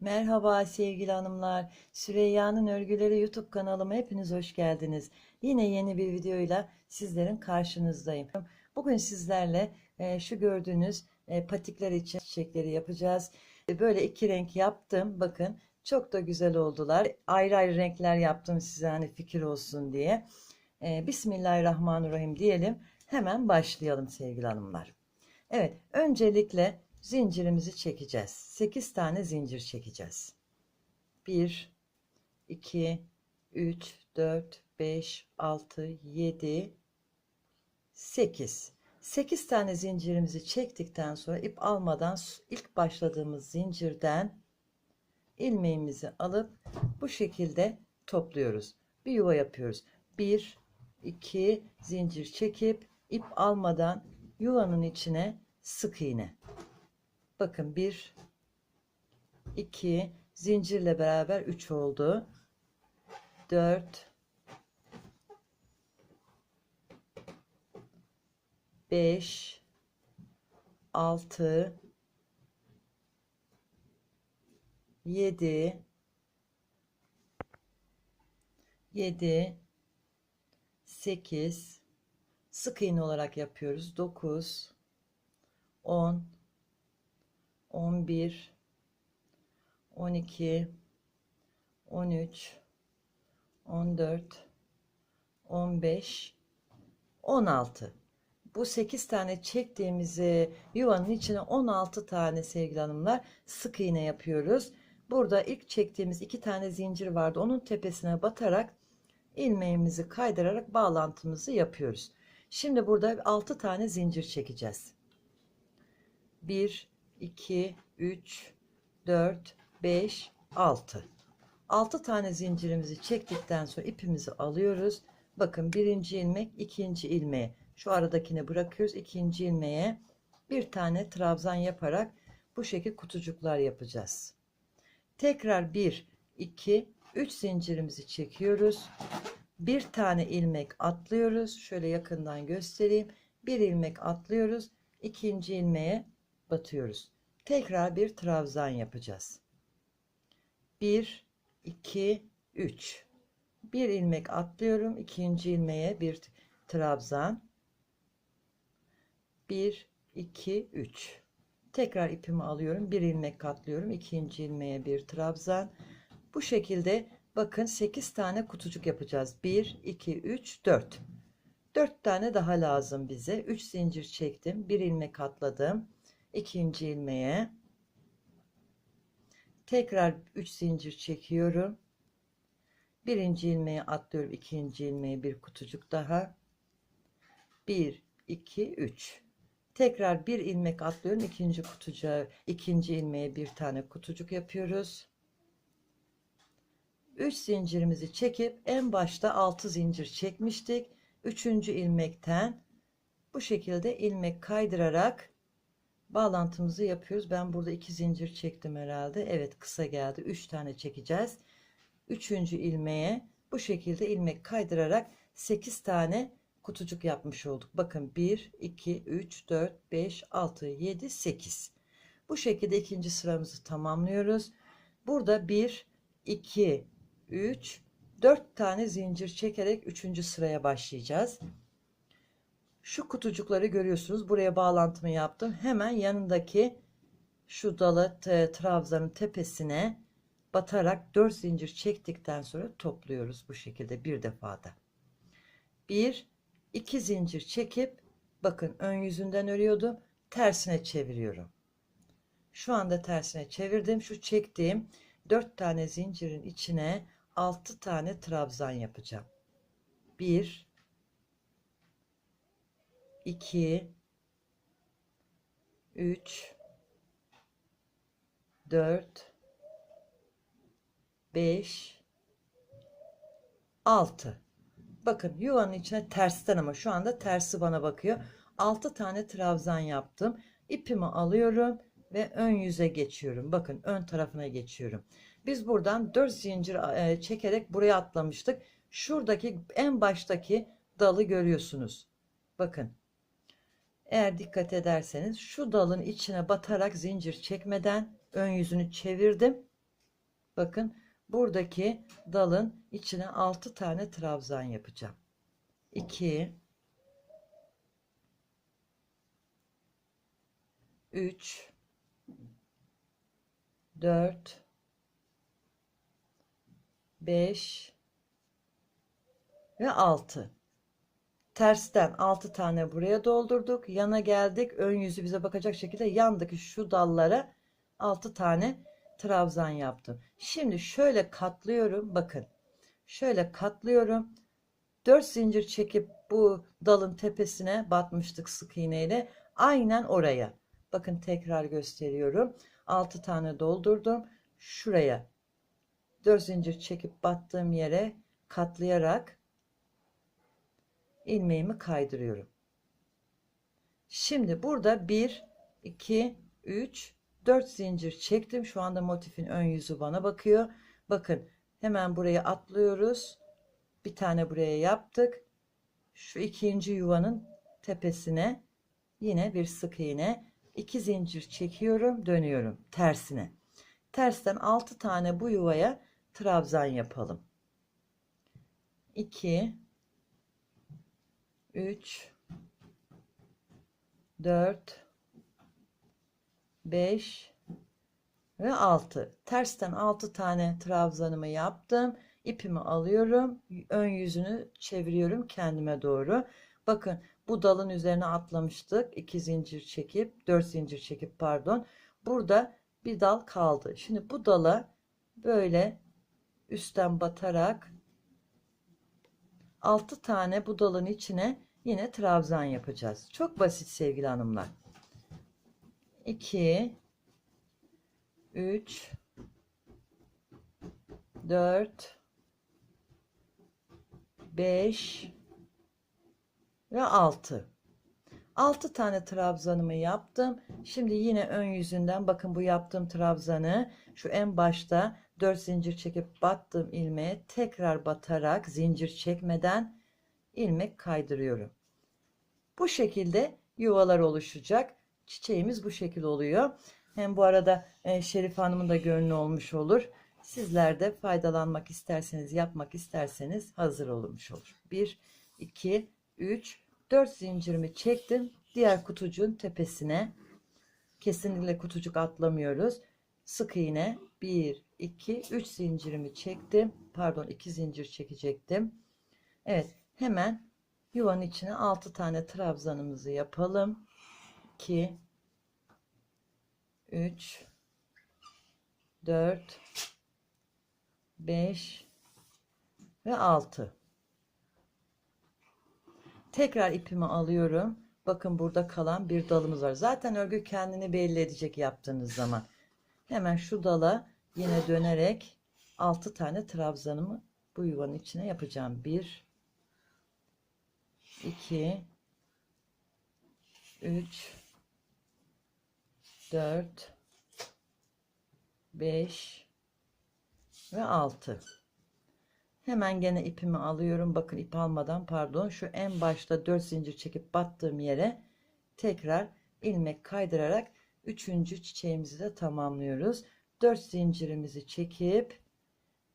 Merhaba sevgili hanımlar. Süreyya'nın Örgüleri YouTube kanalıma hepiniz hoş geldiniz. Yine yeni bir videoyla sizlerin karşınızdayım. Bugün sizlerle e, şu gördüğünüz e, patikler için çiçekleri yapacağız. E, Böyle iki renk yaptım. Bakın çok da güzel oldular. Ayrı ayrı renkler yaptım size hani fikir olsun diye. Bismillahirrahmanirrahim diyelim. Hemen başlayalım sevgili hanımlar. Evet, öncelikle zincirimizi çekeceğiz. 8 tane zincir çekeceğiz. 1 2 3 4 5 6 7 8 8 tane zincirimizi çektikten sonra ip almadan ilk başladığımız zincirden ilmeğimizi alıp bu şekilde topluyoruz. Bir yuva yapıyoruz. 1 2 zincir çekip ip almadan yuvanın içine sık iğne. Bakın 1 2 zincirle beraber 3 oldu. 4 5 6 7 7 8 sık iğne olarak yapıyoruz. 9 10 11 12 13 14 15 16 bu 8 tane çektiğimizi yuvanın içine 16 tane sevgili hanımlar sık iğne yapıyoruz. Burada ilk çektiğimiz iki tane zincir vardı. Onun tepesine batarak ilmeğimizi kaydırarak bağlantımızı yapıyoruz. Şimdi burada 6 tane zincir çekeceğiz. 1 2 3 4 5 6 6 tane zincirimizi çektikten sonra ipimizi alıyoruz. Bakın birinci ilmek ikinci ilmeğe şu aradakini bırakıyoruz. ikinci ilmeğe bir tane trabzan yaparak bu şekilde kutucuklar yapacağız. Tekrar 1 2 3 zincirimizi çekiyoruz. Bir tane ilmek atlıyoruz. Şöyle yakından göstereyim. Bir ilmek atlıyoruz. ikinci ilmeğe batıyoruz. Tekrar bir trabzan yapacağız. 1 2 3 bir ilmek atlıyorum. ikinci ilmeğe bir trabzan. 1 2 3 tekrar ipimi alıyorum. Bir ilmek katlıyorum. ikinci ilmeğe bir trabzan. Bu şekilde bakın 8 tane kutucuk yapacağız. 1 2 3 4 4 tane daha lazım bize. 3 zincir çektim. Bir ilmek atladım. İkinci ilmeğe tekrar 3 zincir çekiyorum. Birinci ilmeği atlıyorum. ikinci ilmeğe bir kutucuk daha. 1 2 3 tekrar bir ilmek atlıyorum. ikinci kutucuğa ikinci ilmeğe bir tane kutucuk yapıyoruz. 3 zincirimizi çekip en başta 6 zincir çekmiştik. Üçüncü ilmekten bu şekilde ilmek kaydırarak bağlantımızı yapıyoruz. Ben burada iki zincir çektim herhalde. Evet kısa geldi. 3 tane çekeceğiz. Üçüncü ilmeğe bu şekilde ilmek kaydırarak 8 tane kutucuk yapmış olduk. Bakın 1, 2, 3, 4, 5, 6, 7, 8. Bu şekilde ikinci sıramızı tamamlıyoruz. Burada 1, 2, 3, 4 tane zincir çekerek 3. sıraya başlayacağız. Şu kutucukları görüyorsunuz. Buraya bağlantımı yaptım. Hemen yanındaki şu dalı trabzanın tepesine batarak 4 zincir çektikten sonra topluyoruz bu şekilde bir defada. 1 2 zincir çekip bakın ön yüzünden örüyordum. Tersine çeviriyorum. Şu anda tersine çevirdim. Şu çektiğim 4 tane zincirin içine 6 tane trabzan yapacağım. 1 2 3 4 5 6 bakın yuvanın içine tersten ama şu anda tersi bana bakıyor. 6 tane trabzan yaptım. İpimi alıyorum ve ön yüze geçiyorum. Bakın ön tarafına geçiyorum. Biz buradan 4 zincir e, çekerek buraya atlamıştık. Şuradaki en baştaki dalı görüyorsunuz. Bakın eğer dikkat ederseniz şu dalın içine batarak zincir çekmeden ön yüzünü çevirdim Bakın buradaki dalın içine 6 tane trabzan yapacağım. 2 3 4 5 ve 6 tersten 6 tane buraya doldurduk. Yana geldik. Ön yüzü bize bakacak şekilde yandaki şu dallara 6 tane trabzan yaptım. Şimdi şöyle katlıyorum. Bakın. Şöyle katlıyorum. 4 zincir çekip bu dalın tepesine batmıştık sık iğneyle. Aynen oraya. Bakın tekrar gösteriyorum. 6 tane doldurdum. Şuraya. 4 zincir çekip battığım yere katlayarak ilmeğimi kaydırıyorum. Şimdi burada 1 2 3 4 zincir çektim. Şu anda motifin ön yüzü bana bakıyor. Bakın hemen buraya atlıyoruz. Bir tane buraya yaptık. Şu ikinci yuvanın tepesine yine bir sık iğne 2 zincir çekiyorum, dönüyorum tersine. Tersten 6 tane bu yuvaya trabzan yapalım. 2 3 4 5 ve 6 tersten 6 tane trabzanımı yaptım. İpimi alıyorum. Ön yüzünü çeviriyorum kendime doğru. Bakın bu dalın üzerine atlamıştık. 2 zincir çekip 4 zincir çekip pardon. Burada bir dal kaldı. Şimdi bu dala böyle üstten batarak 6 tane bu dalın içine yine trabzan yapacağız. Çok basit sevgili hanımlar. 2 3 4 5 ve 6 6 tane trabzanımı yaptım. Şimdi yine ön yüzünden bakın bu yaptığım trabzanı şu en başta 4 zincir çekip battığım ilmeğe tekrar batarak zincir çekmeden ilmek kaydırıyorum. Bu şekilde yuvalar oluşacak. Çiçeğimiz bu şekil oluyor. Hem bu arada e, Şerif Hanım'ın da gönlü olmuş olur. Sizler de faydalanmak isterseniz, yapmak isterseniz hazır olmuş olur. 1, 2, 3, 4 zincirimi çektim. Diğer kutucuğun tepesine. Kesinlikle kutucuk atlamıyoruz. Sık iğne 1, 2, 3 zincirimi çektim. Pardon 2 zincir çekecektim. Evet hemen yuvanın içine 6 tane trabzanımızı yapalım. 2, 3, 4, 5 ve 6. Tekrar ipimi alıyorum. Bakın burada kalan bir dalımız var. Zaten örgü kendini belli edecek yaptığınız zaman. Hemen şu dala yine dönerek 6 tane trabzanımı bu yuvanın içine yapacağım. 1 2 3 4 5 ve 6 hemen gene ipimi alıyorum. Bakın ip almadan pardon. Şu en başta 4 zincir çekip battığım yere tekrar ilmek kaydırarak üçüncü çiçeğimizi de tamamlıyoruz. 4 zincirimizi çekip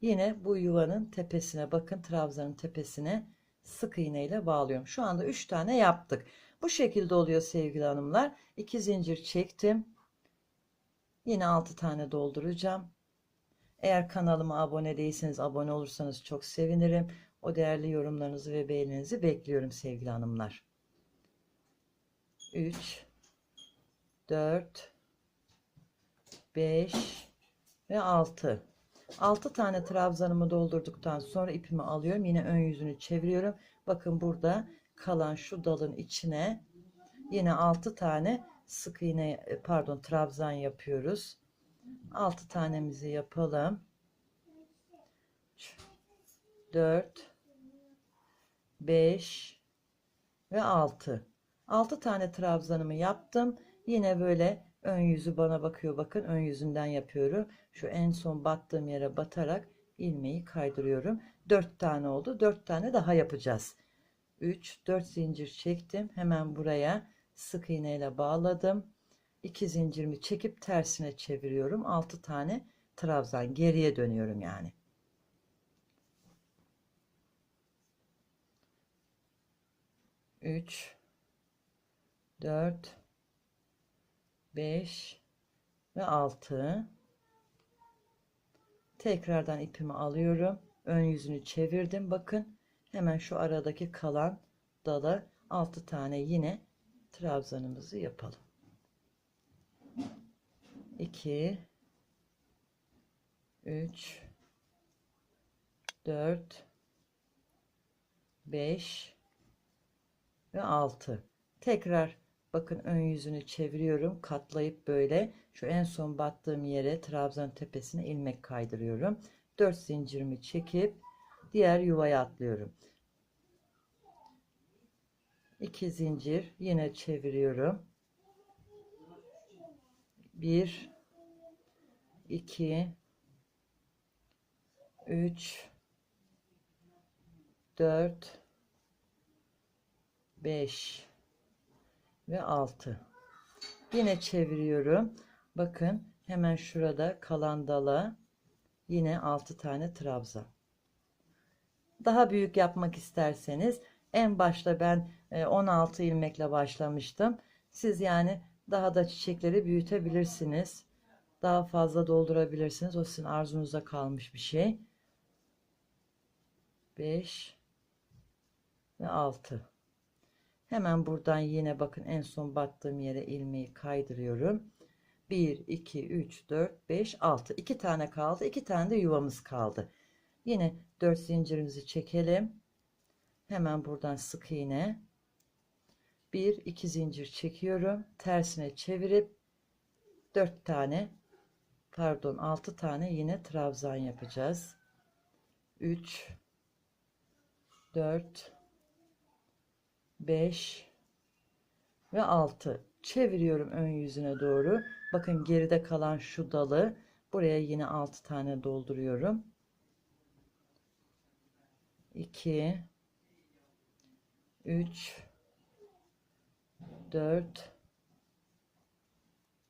yine bu yuvanın tepesine bakın trabzanın tepesine sık iğne ile bağlıyorum. Şu anda 3 tane yaptık. Bu şekilde oluyor sevgili hanımlar. 2 zincir çektim. Yine 6 tane dolduracağım eğer kanalıma abone değilseniz abone olursanız çok sevinirim. O değerli yorumlarınızı ve beğeninizi bekliyorum sevgili hanımlar. 3 4 5 ve 6 6 tane trabzanımı doldurduktan sonra ipimi alıyorum. Yine ön yüzünü çeviriyorum. Bakın burada kalan şu dalın içine yine 6 tane sık iğne pardon trabzan yapıyoruz. 6 tanemizi yapalım. 4 5 ve 6 6 tane trabzanımı yaptım. Yine böyle ön yüzü bana bakıyor. Bakın ön yüzünden yapıyorum. Şu en son battığım yere batarak ilmeği kaydırıyorum. 4 tane oldu. 4 tane daha yapacağız. 3 4 zincir çektim. Hemen buraya sık iğneyle bağladım. 2 zincirimi çekip tersine çeviriyorum. 6 tane trabzan geriye dönüyorum yani. Üç, dört, beş ve altı. Tekrardan ipimi alıyorum. Ön yüzünü çevirdim. Bakın hemen şu aradaki kalan dala 6 tane yine trabzanımızı yapalım. 2 3 4 5 ve 6 tekrar bakın ön yüzünü çeviriyorum. Katlayıp böyle şu en son battığım yere trabzan tepesine ilmek kaydırıyorum. 4 zincirimi çekip diğer yuvaya atlıyorum. 2 zincir yine çeviriyorum 1 2 3 4 5 ve 6 yine çeviriyorum. Bakın hemen şurada kalan dala yine 6 tane trabzan. Daha büyük yapmak isterseniz en başta ben e, 16 ilmekle başlamıştım. Siz yani daha da çiçekleri büyütebilirsiniz. Daha fazla doldurabilirsiniz. O sizin arzunuza kalmış bir şey. 5 ve 6 hemen buradan yine bakın en son battığım yere ilmeği kaydırıyorum. 1 2 3 4 5 6 2 tane kaldı 2 tane de yuvamız kaldı. Yine 4 zincirimizi çekelim. Hemen buradan sık iğne 1 2 zincir çekiyorum. Tersine çevirip 4 tane pardon 6 tane yine trabzan yapacağız. 3 4 5 ve 6 çeviriyorum ön yüzüne doğru. Bakın geride kalan şu dalı buraya yine 6 tane dolduruyorum. 2 3 4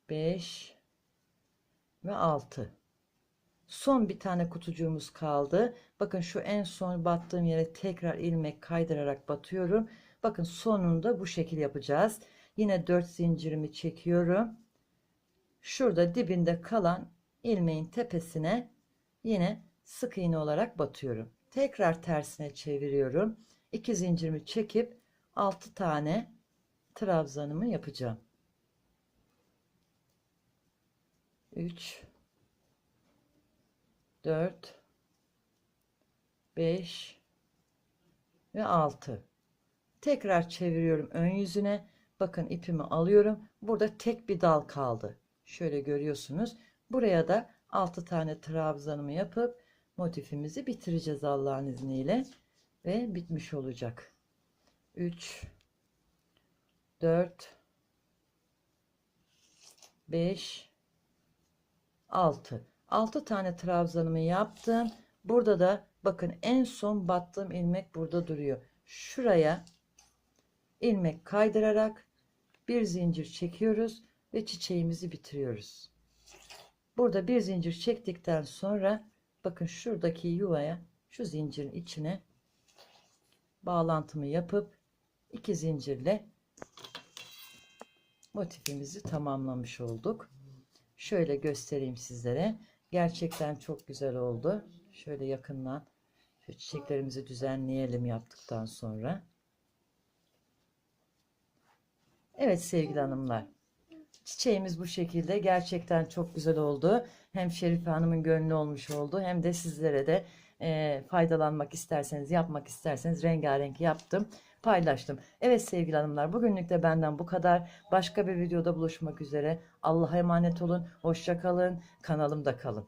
5 ve 6 son bir tane kutucuğumuz kaldı. Bakın şu en son battığım yere tekrar ilmek kaydırarak batıyorum. Bakın sonunda bu şekil yapacağız. Yine 4 zincirimi çekiyorum. Şurada dibinde kalan ilmeğin tepesine yine sık iğne olarak batıyorum. Tekrar tersine çeviriyorum. 2 zincirimi çekip 6 tane trabzanımı yapacağım. 3 4 5 ve 6 tekrar çeviriyorum ön yüzüne. Bakın ipimi alıyorum. Burada tek bir dal kaldı. Şöyle görüyorsunuz. Buraya da 6 tane trabzanımı yapıp motifimizi bitireceğiz Allah'ın izniyle ve bitmiş olacak. 3 4 5 6 6 tane trabzanımı yaptım. Burada da bakın en son battığım ilmek burada duruyor. Şuraya ilmek kaydırarak bir zincir çekiyoruz ve çiçeğimizi bitiriyoruz. Burada bir zincir çektikten sonra bakın şuradaki yuvaya şu zincirin içine bağlantımı yapıp iki zincirle motifimizi tamamlamış olduk. Şöyle göstereyim sizlere. Gerçekten çok güzel oldu. Şöyle yakından şu çiçeklerimizi düzenleyelim yaptıktan sonra. Evet sevgili hanımlar. Çiçeğimiz bu şekilde gerçekten çok güzel oldu. Hem Şerife Hanım'ın gönlü olmuş oldu hem de sizlere de e, faydalanmak isterseniz yapmak isterseniz rengarenk yaptım paylaştım. Evet sevgili hanımlar bugünlük de benden bu kadar. Başka bir videoda buluşmak üzere. Allah'a emanet olun. Hoşça kalın. Kanalımda kalın.